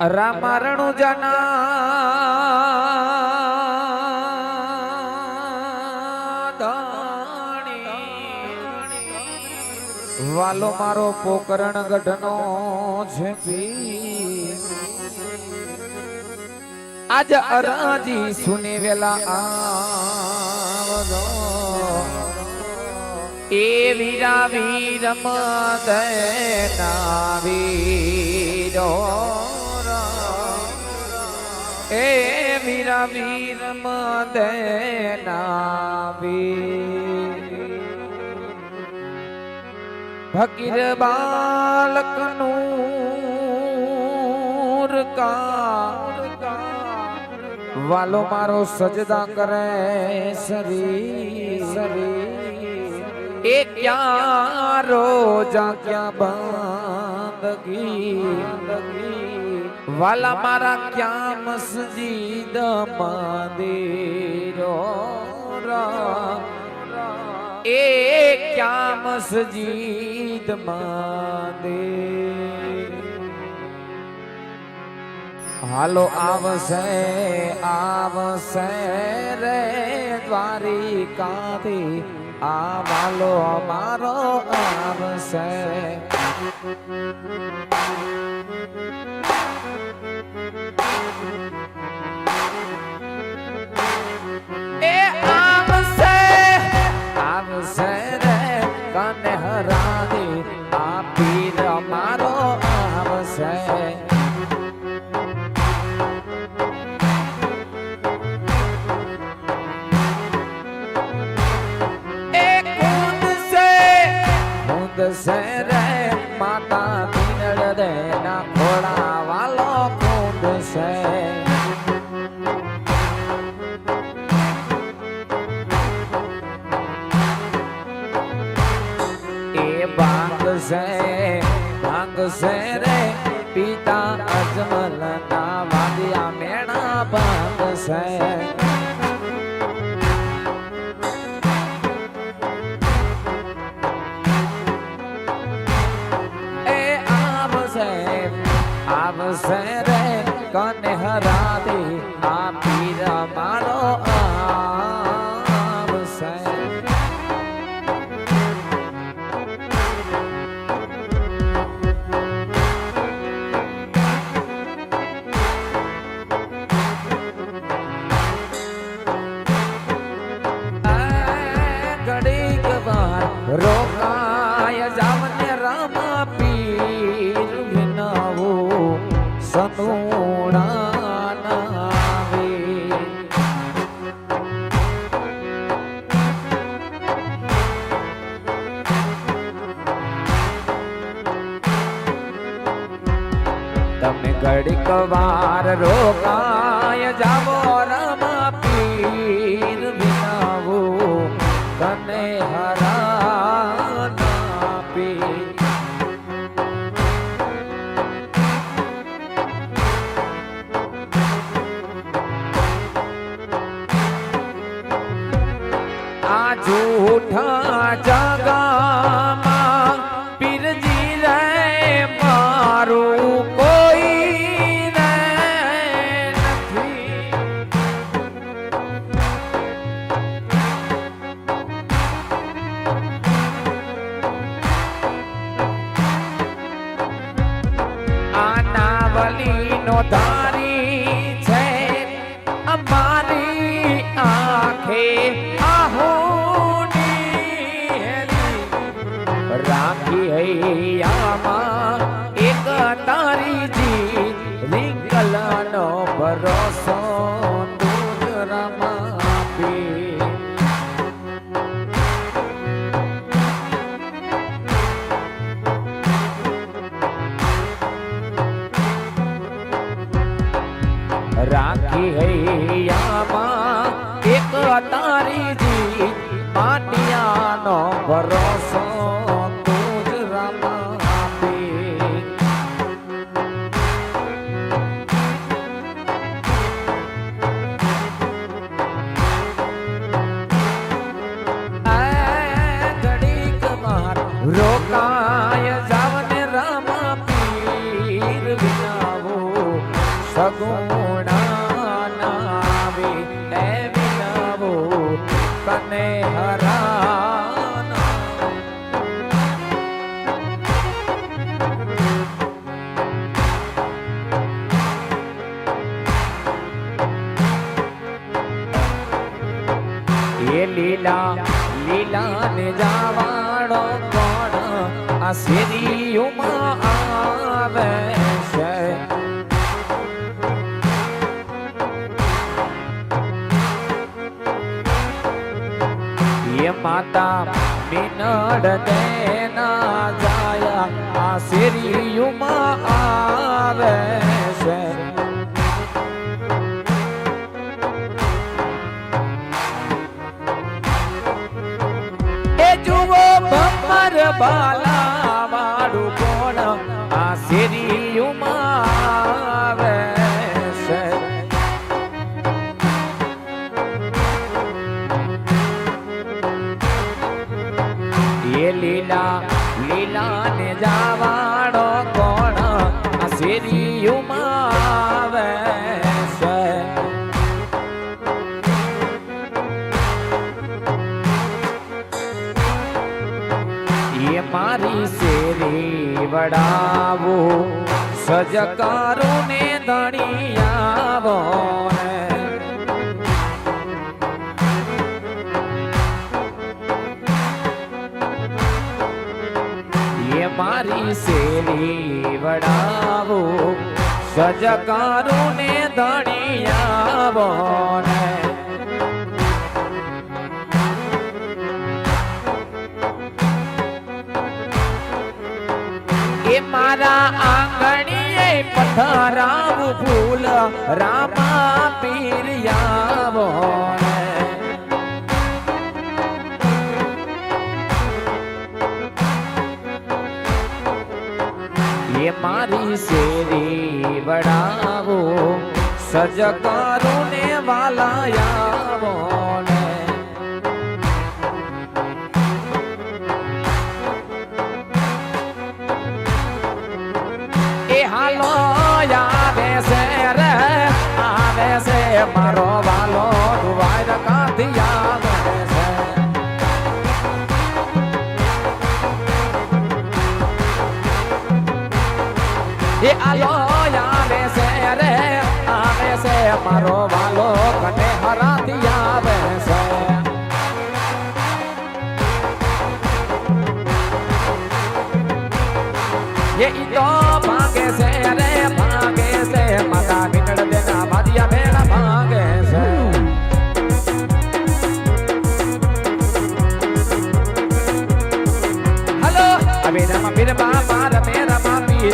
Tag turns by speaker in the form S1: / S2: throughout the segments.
S1: રામારણું જના. વાલો મારો પોકરણ ગઢનો છે આજ અરાજી સુને વેલા આવજો. એ વીરા વીર ના વીરો એ વીરા વીર. મદના ફકીર બાલકનું કા. વાલો મારો સજદા કરે સરી સરી એ ક્યાં રોજા ક્યાં બંદગી? વાલા મારા ક્યાં મસ્જિદ મંદિરો એ ક્યાં મસ્જિદ મંદિર હાલો આવશે આવશે રે દ્વારિકાથી. આ વાલો અમારો આવશે. કુંદ સે રે માતા દિનડ દે ના ખોડા વાલો કુંદ સે એ બાંગ સે બાંગ સે રે પિતા અજમલ ના વાદિયા મેણા બાંગ સે આવશે રે કને હરાતી તમે ઘડીક વાર રોકાય જાવો રામ પીર વિનાવો. તને હરા આ જગામાં ધારી છે અમારી આંખે આહોની રાખી હૈયામાં એક તારી જી રિંગલાનો ભરોસો. ભરોસો રોકાય જાવને રામા પીર વિનાવો સગુણા એ લીલા લીલા ને જાવાડો કોણ આ શેરીયુમાં આવે છે? એ માતા બિનડ દેના જાયા આ શેરીયુમાં આવે બાલા વાળું કોણ? આ શેરીયુમાં આવે છે લીલા લીલા ને જાવાડો મારી શેરી વડાવો સજકારો ને. ધણિયાવો મારી શેરી વડાવો સજકારો ને ધણિયાવો ને. મારા આંગણીએ પથરાવું ફૂલ રામા પીરિયાવો. એ મારી શેરી વડાવો સજકારો ને વાલાયાવો હાલો આવે છે રે આવે છે મારો વાલો આવે છે એ આલો આવે છે રે આવે છે મારો વાલો રમા માર મે રમા પીએ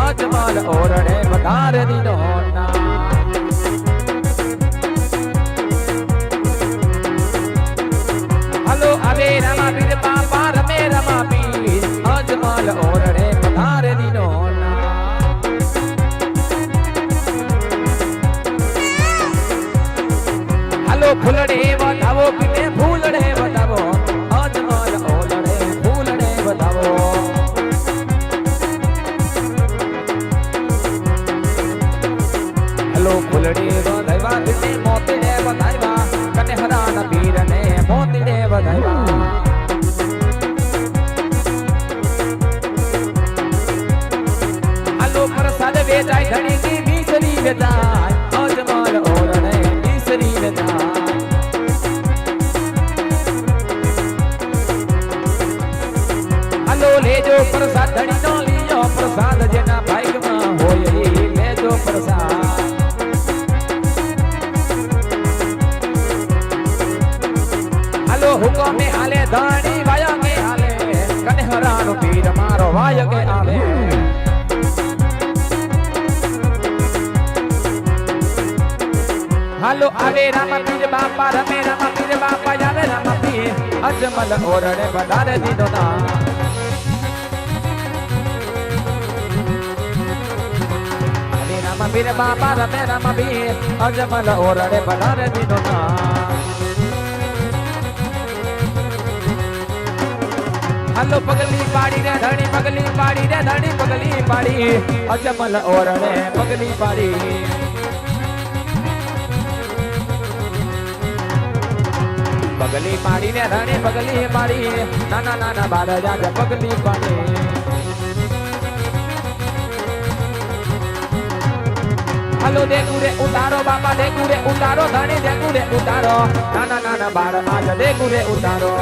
S1: અજમલ ઓરણે વધાર દીનો ના. હલો, આવે રમા પીર બાપા રમે રમા પીએ અજમલ ઓરણે વધાર દીનો ના. હલો, ફૂલડી અજમલ ઓરણે મીસરી વેચાય લેજો પ્રસાદ ધણીનો લીજો પ્રસાદ જેના ભાગ્યમાં હોય એ લેજો પ્રસાદ. હાલો હુકમે હાલે, ધણી વાયા કે હાલે, કનહરાનો પીર મારો વાય કે હાલો આવે રામા પીર બાપા, રમે રામા પીર બાપા આવે રામા પીર અજમલ ઓરડે વધારે દીધો ના રામા પીર બાપા, રમે રામા પીર અજમલ ઓરડે વધારે દીધો ના હાલો પગલી પાડી રે ધણી, પગલી પાડી રે ધણી, પગલી પાડી, અજમલ ઓરડે પગલી પાડી. પગલી પાડીને, રાણી પગલી પાડી નાના નાના બાર જાગે પગલી પાડી હાલો, દેગુરે ઉતારો, બાપા, દેગુરે ઉતારો, ધણી, દેગુરે ઉતારો, નાના નાના બાળ આજ દેગુરે ઉતારો.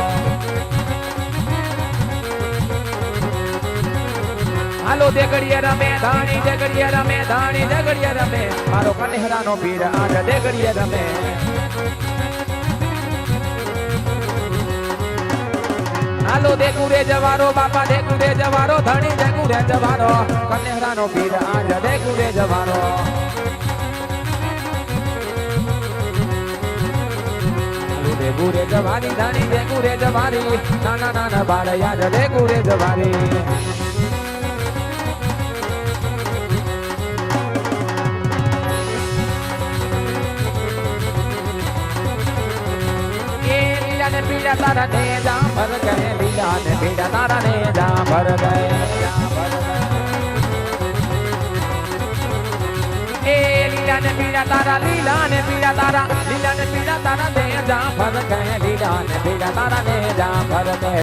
S1: હાલો, દેગડીએ રમે, ધાણી, દેગડીએ રમે, ધાણી, દેગડીએ રમે, મારો કનેહરાનો પીર આજ દેગડીએ રમે. હાલો દેખું રે જવારો, બાપા દેગુરે જવારો, ધણી દેગુરે જવારો કનેહરાનો પીર આજ દેગુરે જવારો. ગુરે ગુરે જવારી ધાણી રે ગુરે જવારી નાના નાના બાળ યાદ રે ગુરે જવારી પીળા તારા ને જા ભર ગયે લીલા ને પીડા તારા ને જા ભર ગયે. એ લીલા ને પીડા તારા લીલા ને પીડા તારા લીલા ને પીડા તારા ને જા ભર ગયે લીલા ને પીડા તારા ને જા ભર ગયે